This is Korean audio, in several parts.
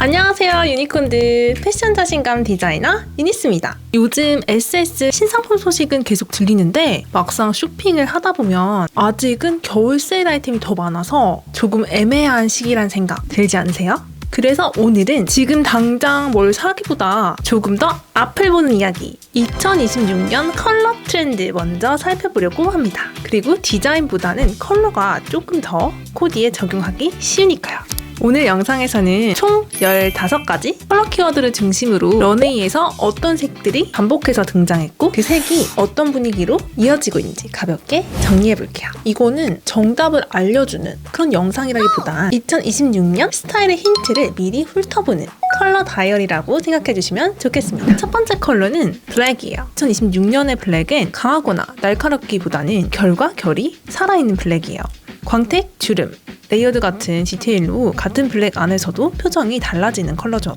안녕하세요 유니콘들 패션 자신감 디자이너 유니스입니다 요즘 SS 신상품 소식은 계속 들리는데 막상 쇼핑을 하다 보면 아직은 겨울 세일 아이템이 더 많아서 조금 애매한 시기란 생각 들지 않으세요? 그래서 오늘은 지금 당장 뭘 사기보다 조금 더 앞을 보는 이야기 2026년 컬러 트렌드 먼저 살펴보려고 합니다. 그리고 디자인보다는 컬러가 조금 더 코디에 적용하기 쉬우니까요. 오늘 영상에서는 총 15가지 컬러 키워드를 중심으로 런웨이에서 어떤 색들이 반복해서 등장했고 그 색이 어떤 분위기로 이어지고 있는지 가볍게 정리해볼게요. 이거는 정답을 알려주는 그런 영상이라기보단 2026년 스타일의 힌트를 미리 훑어보는 컬러 다이어리라고 생각해주시면 좋겠습니다. 첫 번째 컬러는 블랙이에요. 2026년의 블랙은 강하거나 날카롭기보다는 결과 결이 살아있는 블랙이에요. 광택, 주름, 레이어드 같은 디테일로 같은 블랙 안에서도 표정이 달라지는 컬러죠.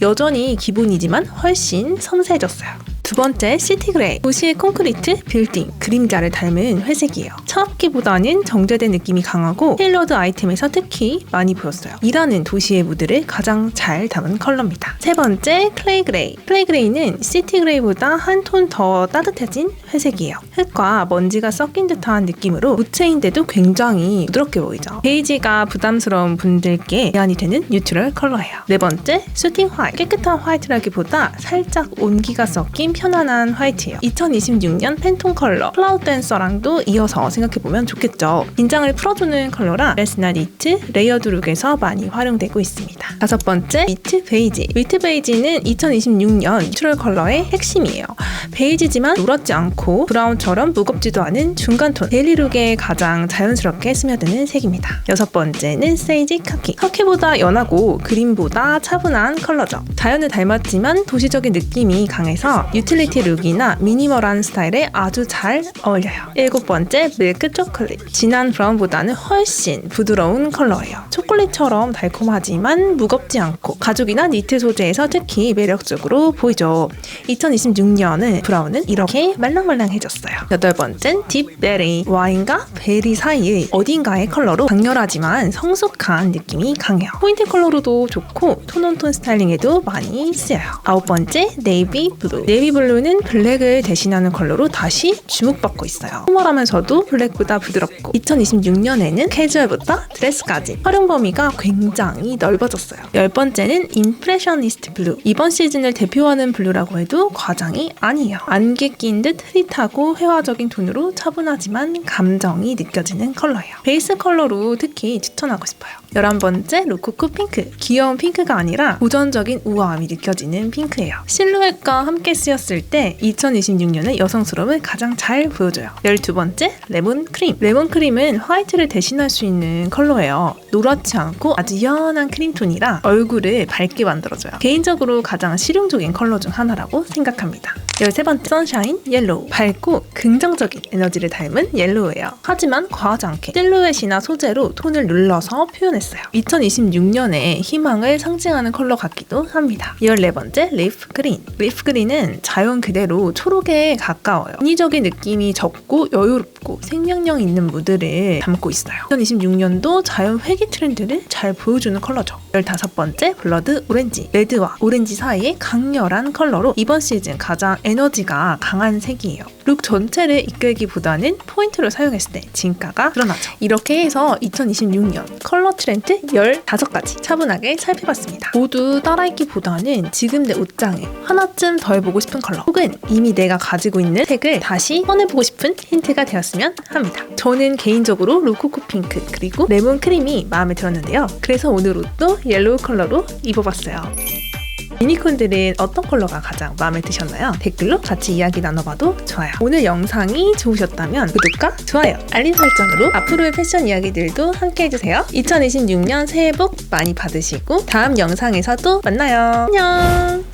여전히 기본이지만 훨씬 섬세해졌어요. 두 번째 시티 그레이 도시의 콘크리트, 빌딩, 그림자를 닮은 회색이에요. 차갑기보다는 정제된 느낌이 강하고 테일러드 아이템에서 특히 많이 보였어요. 일하는 도시의 무드를 가장 잘 담은 컬러입니다. 세 번째 클레이 그레이 클레이 그레이는 시티 그레이보다 한 톤 더 따뜻해진 회색이에요. 흙과 먼지가 섞인 듯한 느낌으로 무채인데도 굉장히 부드럽게 보이죠. 베이지가 부담스러운 분들께 대안이 되는 뉴트럴 컬러예요. 네 번째 슈팅 화이트 깨끗한 화이트라기보다 살짝 온기가 섞인 편안한 화이트예요. 2026년 팬톤 컬러 클라우드 댄서랑도 이어서 생각해보면 좋겠죠. 긴장을 풀어주는 컬러라 레스나 니트, 레이어드 룩에서 많이 활용되고 있습니다. 다섯 번째 위트 베이지 위트 베이지는 2026년 뉴트럴 컬러의 핵심이에요. 베이지지만 노랗지 않고 브라운처럼 무겁지도 않은 중간톤 데일리 룩에 가장 자연스럽게 스며드는 색입니다. 여섯 번째는 세이지 카키 카키보다 연하고 그린보다 차분한 컬러죠. 자연을 닮았지만 도시적인 느낌이 강해서 유틸리티 룩이나 미니멀한 스타일에 아주 잘 어울려요. 일곱 번째 밀크 초콜릿 진한 브라운보다는 훨씬 부드러운 컬러예요. 초콜릿처럼 달콤하지만 무겁지 않고 가죽이나 니트 소재에서 특히 매력적으로 보이죠. 2026년은 브라운은 이렇게 말랑말랑해졌어요. 여덟 번째는 딥베리 와인과 베리 사이의 어딘가의 컬러로 강렬하지만 성숙한 느낌이 강해요. 포인트 컬러로도 좋고 톤온톤 스타일링에도 많이 쓰여요. 아홉 번째 네이비 블루. 네이비 블루는 블랙을 대신하는 컬러로 다시 주목받고 있어요. 포멀하면서도 블랙보다 부드럽고 2026년에는 캐주얼부터 드레스까지 활용 범위가 굉장히 넓어졌어요. 열 번째는 임프레셔니스트 블루. 이번 시즌을 대표하는 블루라고 해도 과장이 아니에요. 안개 낀 듯 흐릿하고 회화적인 톤으로 차분하지만 감정이 느껴지는 컬러예요. 베이스 컬러로 특히 추천하고 싶어요. 열한 번째 로코코 핑크. 귀여운 핑크가 아니라 고전적인 우아함이 느껴지는 핑크예요. 실루엣과 함께 쓰였을 때 2026년의 여성스러움을 가장 잘 보여줘요. 열두 번째 레몬 크림. 레몬 크림은 화이트를 대신할 수 있는 컬러예요. 노랗지 않고 아주 연한 크림톤이라 얼굴을 밝게 만들어줘요. 개인적으로 가장 실용적인 컬러 중 하나라고 생각합니다. 열세 번째 선샤인 옐로우. 밝고 긍정적인 에너지를 닮은 옐로우예요. 하지만 과하지 않게 실루엣이나 소재로 톤을 눌러서 표현했어요. 2026년에 희망을 상징하는 컬러 같기도 합니다. 14번째 리프 그린. 리프 그린은 자연 그대로 초록에 가까워요. 인위적인 느낌이 적고 여유롭고 생명력 있는 무드를 담고 있어요. 2026년도 자연 회기 트렌드를 잘 보여주는 컬러죠. 15번째 블러드 오렌지. 레드와 오렌지 사이의 강렬한 컬러로 이번 시즌 가장 에너지가 강한 색이에요. 룩 전체를 이끌기보다는 포인트를 사용했을 때 진가가 드러나죠. 이렇게 해서 2026년 컬러 트렌드 15가지 차분하게 살펴봤습니다. 모두 따라입기보다는 지금 내 옷장에 하나쯤 더 해보고 싶은 컬러 혹은 이미 내가 가지고 있는 색을 다시 꺼내보고 싶은 힌트가 되었으면 합니다. 저는 개인적으로 로코코 핑크 그리고 레몬 크림이 마음에 들었는데요. 그래서 오늘 옷도 옐로우 컬러로 입어봤어요. 유니콘들은 어떤 컬러가 가장 마음에 드셨나요? 댓글로 같이 이야기 나눠봐도 좋아요. 오늘 영상이 좋으셨다면 구독과 좋아요, 알림 설정으로 앞으로의 패션 이야기들도 함께 해주세요. 2026년 새해 복 많이 받으시고 다음 영상에서 또 만나요. 안녕!